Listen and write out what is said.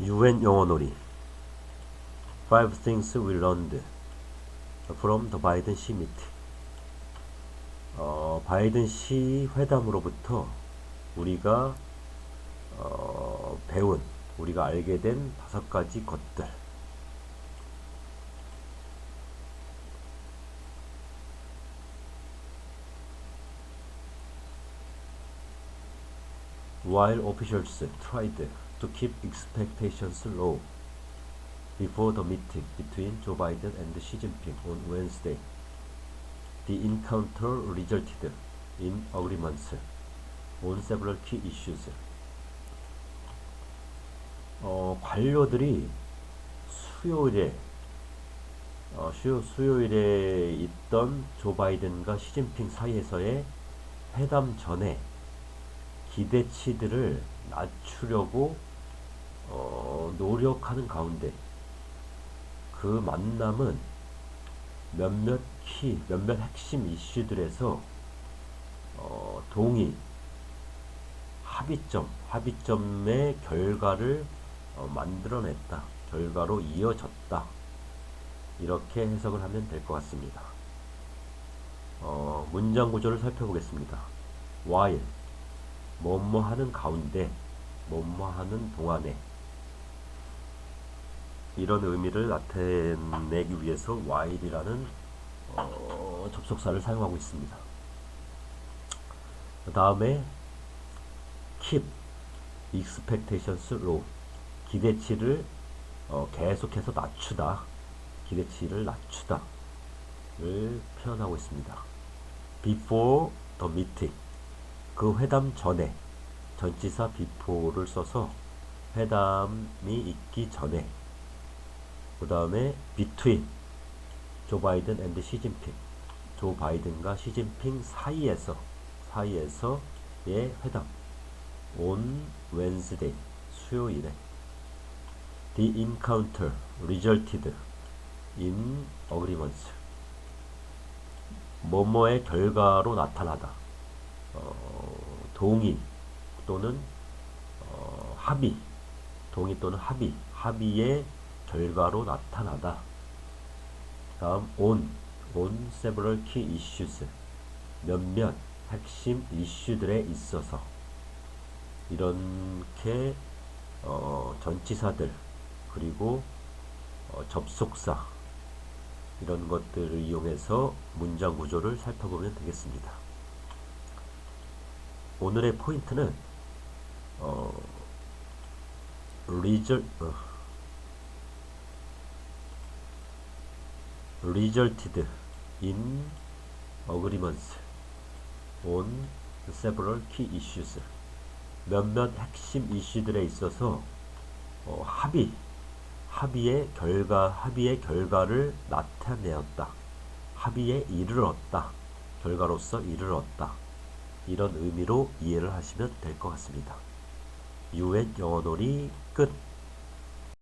UN 영어놀이 Five things we learned from the Biden meeting 어, 바이든 시 회담으로부터 우리가 어, 배운 우리가 알게 된 다섯 가지 것들 While officials tried to keep expectations low before the meeting between Joe Biden and Xi Jinping on Wednesday, the encounter resulted in agreements on several key issues. 어, 관료들이 수요일에 어, 수요, 수요일에 있던 조 바이든과 시진핑 사이에서의 회담 전에 기대치들을 낮추려고 어, 노력하는 가운데 그 만남은 몇몇 키, 몇몇 핵심 이슈들에서 어, 동의, 합의점, 합의점의 결과를 어, 만들어냈다. 결과로 이어졌다. 이렇게 해석을 하면 될 것 같습니다. 어, 문장 구조를 살펴보겠습니다. while 뭐뭐 하는 가운데 뭐뭐 하는 동안에 이런 의미를 나타내기 위해서 while이라는 어, 접속사를 사용하고 있습니다. 그 다음에 keep expectations low 기대치를 어, 계속해서 낮추다 기대치를 낮추다를 표현하고 있습니다. before the meeting 그 회담 전에 전치사 before를 써서 회담이 있기 전에 그 다음에 between 조 바이든 앤드 시진핑 조 바이든과 시진핑 사이에서 사이에서의 회담 on Wednesday 수요일에. The encounter resulted in agreements. 뭐뭐의 결과로 나타나다. 어, 동의 또는 어, 합의 동의 또는 합의 합의의 결과로 나타나다. 다음 on on several key issues. 몇몇 핵심 이슈들에 있어서. 이렇게 어, 전치사들 그리고 어, 접속사 이런 것들을 이용해서 문장 구조를 살펴보면 되겠습니다. 오늘의 포인트는 어, result, 어, resulted in agreements 몇몇 핵심 이슈들에 있어서 어, 합의 합의의 결과 합의의 결과를 나타내었다. 합의에 이르렀다. 결과로서 이르렀다 이런 의미로 이해를 하시면 될 것 같습니다. 유엔 영어놀이 끝